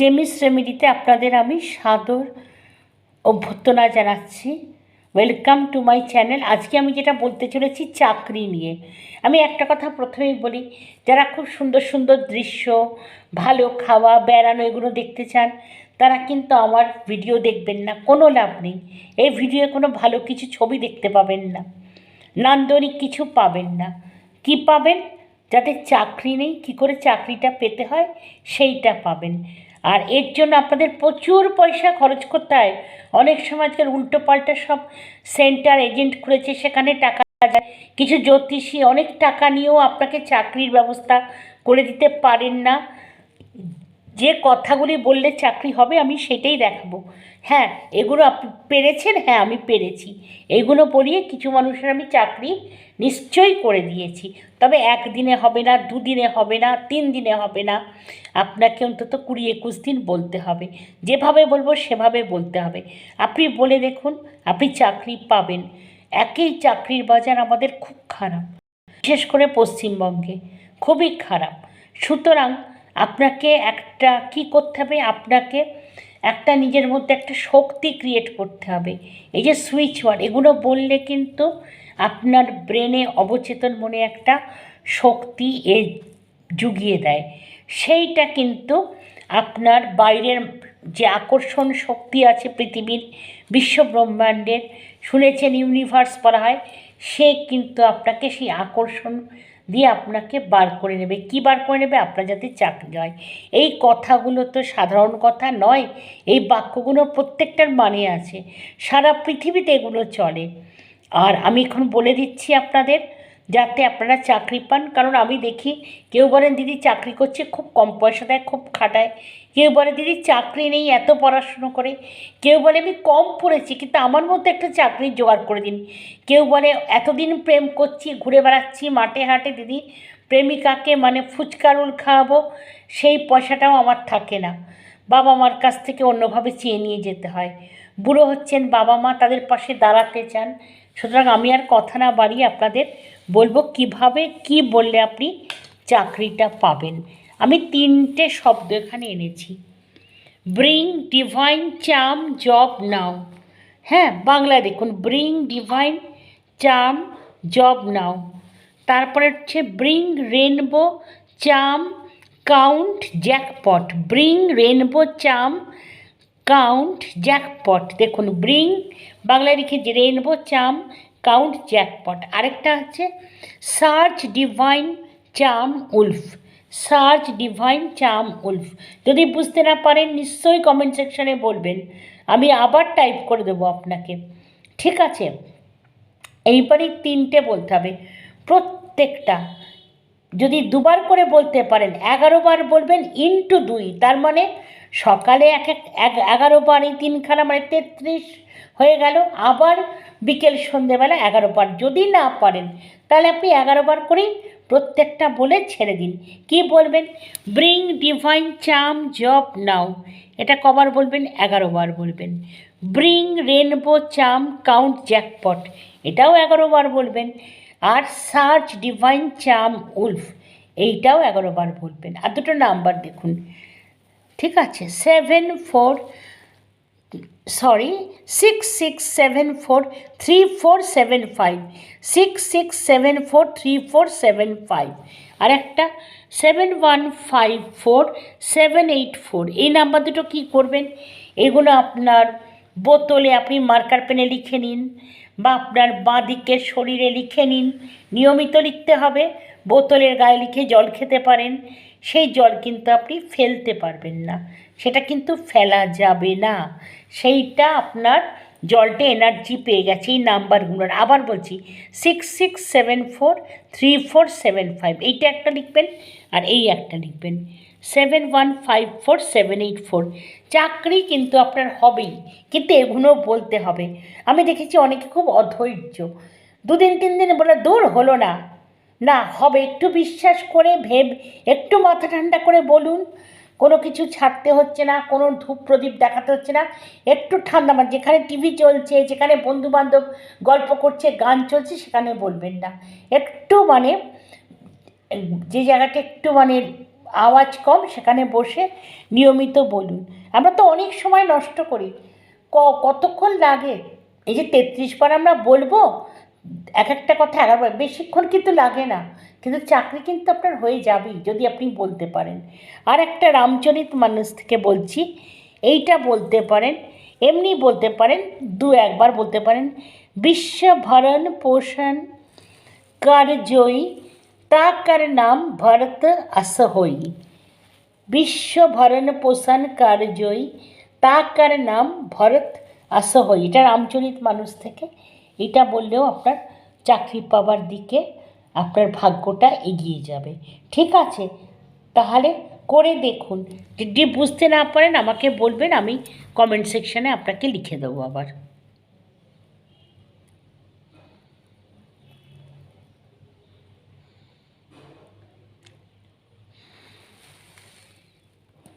চেমিস রেমেডিতে আপনাদের আমি সাদর অভ্যর্থনা জানাচ্ছি। ওয়েলকাম টু মাই চ্যানেল আজকে আমি যেটা বলতে চলেছি চাকরি নিয়ে। আমি একটা কথা প্রথমেই বলি, যারা খুব সুন্দর সুন্দর দৃশ্য, ভালো খাওয়া, বেড়ানো এগুলো দেখতে চান, তারা কিন্তু আমার ভিডিও দেখবেন না, কোনো লাভ নেই। এই ভিডিওয়ে কোনো ভালো কিছু ছবি দেখতে পাবেন না। নান্দনিক কিছু পাবেন না। কি পাবেন? যাদের চাকরি নেই, কি করে চাকরিটা পেতে হয়, সেইটা পাবেন। আর এর জন্য আপনাদের প্রচুর পয়সা খরচ করতে হয়। অনেক সময় আজকাল উল্টো পাল্টা সব সেন্টার এজেন্ট খুলেছে, সেখানে টাকা যায়। কিছু জ্যোতিষী অনেক টাকা নিয়েও আপনাকে চাকরির ব্যবস্থা করে দিতে পারেন না। যে কথাগুলি বললে চাকরি হবে, আমি সেটাই দেখাবো। হ্যাঁ এগুলো আপনি পেরেছেন? হ্যাঁ আমি পেরেছি। এইগুলো বলিয়ে কিছু মানুষের আমি চাকরি নিশ্চয়ই করে দিয়েছি। তবে একদিনে হবে না, দুদিনে হবে না, তিন দিনে হবে না। আপনাকে অন্তত কুড়ি একুশ দিন বলতে হবে। যেভাবে বলব সেভাবে বলতে হবে। আপনি বলে দেখুন, আপনি চাকরি পাবেন। একই চাকরির বাজার আমাদের খুব খারাপ। বিশেষ করে পশ্চিমবঙ্গে। খুবই খারাপ। সুতরাং আপনাকে একটা কি করতে হবে? আপনাকে একটা নিজের মধ্যে একটা শক্তি ক্রিয়েট করতে হবে। এই যে সুইচ ওয়ার্ড এগুলো বললে কিন্তু আপনার ব্রেনে অবচেতন মনে একটা শক্তি এ জুগিয়ে দেয়। সেইটা কিন্তু আপনার বাইরের যে আকর্ষণ শক্তি আছে পৃথিবীর বিশ্বব্রহ্মাণ্ডের শুনেছেন ইউনিভার্স বলা হয় সে কিন্তু আপনাকে সেই আকর্ষণ দিয়ে আপনাকে বার করে নেবে। কি বার করে নেবে? আপনার যাতে চাকরি হয়। এই কথাগুলো তো সাধারণ কথা নয়। এই বাক্যগুলো প্রত্যেকটার মানে আছে। সারা পৃথিবীতে এগুলো চলে। আর আমি এখন বলে দিচ্ছি আপনাদের যাতে আপনারা চাকরি পান। কারণ আমি দেখি কেউ বলেন, দিদি, চাকরি করছে, খুব কম পয়সা দেয়, খুব খাটায়। কেউ বলে, দিদি, চাকরি নেই, এত পড়াশুনো করে। কেউ বলে, আমি কম পড়েছি, কিন্তু আমার মধ্যে একটা চাকরি জোগাড় করে দিন। কেউ বলে, এতদিন প্রেম করছি, ঘুরে বেড়াচ্ছি, মাঠে হাটে, দিদি, প্রেমিকাকে মানে ফুচকা, রোল খাওয়াবো, সেই পয়সাটাও আমার থাকে না। বাবা মার কাছ থেকে অন্যভাবে চেয়ে নিয়ে যেতে হয়। বুড়ো হচ্ছেন বাবা মা, তাদের পাশে দাঁড়াতে চান। সুতরাং আমি আর কথা না বাড়িয়ে আপনাদের বলব কীভাবে, কি বললে আপনি চাকরিটা পাবেন। আমি তিনটে শব্দ এখানে এনেছি। Bring divine charm job now হ্যাঁ বাংলায় দেখুন। Bring divine charm job now তারপরে হচ্ছে bring rainbow charm count jackpot bring rainbow charm count jackpot. দেখুন, ব্রিং, বাংলায় লিখেছি রেনবো চাম, কাউন্ট জ্যাকপট। আরেকটা হচ্ছে search divine charm wolf. Search divine charm wolf. যদি বুঝতে না পারেন, নিশ্চয়ই কমেন্ট সেকশনে বলবেন। আমি আবার টাইপ করে দেবো আপনাকে। ঠিক আছে? এইবারই তিনটে বলতে হবে। প্রত্যেকটা যদি দুবার করে বলতে পারেন, এগারো বার বলবেন ইন্টু দুই, তার মানে সকালে এক এক, এক- এগারো বার এই তিনখানা মানে তেত্রিশ হয়ে গেল, আবার বিকেল সন্ধেবেলা এগারো বার। যদি না পারেন, তাহলে আপনি এগারো বার করেই প্রত্যেকটা বলে ছেড়ে দিন। কি বলবেন? Bring divine charm job now এটা কবার বলবেন, এগারো বার বলবেন। Bring rainbow charm count jackpot এটাও এগারো বার বলবেন। আর সার্চ ডিভাইন চাম উলফ, এইটাও এগারো বার বলবেন। আর দুটো নাম্বার দেখুন। ঠিক আছে, seven four, sorry, six six seven four three four seven five, six six seven four three four seven five, আর একটা seven one five four seven eight four. এই নাম্বার দুটো কী করবেন? এগুলো আপনার বোতলে আপনি মার্কার পেনে লিখে নিন। বা আপনার বাঁ দিকের শরীরে লিখে নিন। নিয়মিত লিখতে হবে। বোতলের গায়ে লিখে জল খেতে পারেন। সেই জল কিন্তু আপনি ফেলতে পারবেন না। সেটা কিন্তু ফেলা যাবে না। সেইটা আপনার জলটা এনার্জি পেয়ে গেছে। এই নাম্বারগুলোর আবার বলছি six six seven four three four seven five এইটা একটা লিখবেন আর এই একটা লিখবেন। সেভেন চাকরি কিন্তু আপনার হবেই, কিন্তু এগুলো বলতে হবে। আমি দেখেছি অনেকে খুব অধৈর্য। দুদিন তিন দিন বলে, দূর হলো না। না, হবে, একটু বিশ্বাস করে ভেব, একটু মাথা ঠান্ডা করে বলুন। কোনো কিছু ছাড়তে হচ্ছে না, কোনো ধূপ প্রদীপ দেখাতে হচ্ছে না। একটু ঠান্ডা মানে যেখানে টিভি চলছে, যেখানে বন্ধুবান্ধব গল্প করছে, গান চলছে, সেখানে বলবেন না। একটু মানে যে জায়গাটা একটু মানে আওয়াজ কম, সেখানে বসে নিয়মিত বলুন। আমরা তো অনেক সময় নষ্ট করি। ক, কতক্ষণ লাগে? এই যে তেত্রিশ বার আমরা বলব, এক একটা কথা এগারোবার বেশিক্ষণ কিন্তু লাগে না। কিন্তু চাকরি কিন্তু আপনার হয়ে যাবেই, যদি আপনি বলতে পারেন। আর একটা রামচরিত মানুষ থেকে বলছি, এইটা বলতে পারেন, এমনি বলতে পারেন, দু একবার বলতে পারেন, বিশ্বভরণ পোষণ कर তাকার নাম ভরত আসহই। હોઈ বিশ্বভরণ পোষণ কার্যই তাকার নাম ভরত আসহই। এটা রামচরিত মানুষ থেকে। এটা বললেও আপনার চাকরি পাওয়ার দিকে আপনার ভাগ্যটা এগিয়ে যাবে। ঠিক আছে, তাহলে করে দেখুন। যদি বুঝতে না পারেন, আমাকে বলবেন, আমি কমেন্ট সেকশানে আপনাকে লিখে দেবো আবার।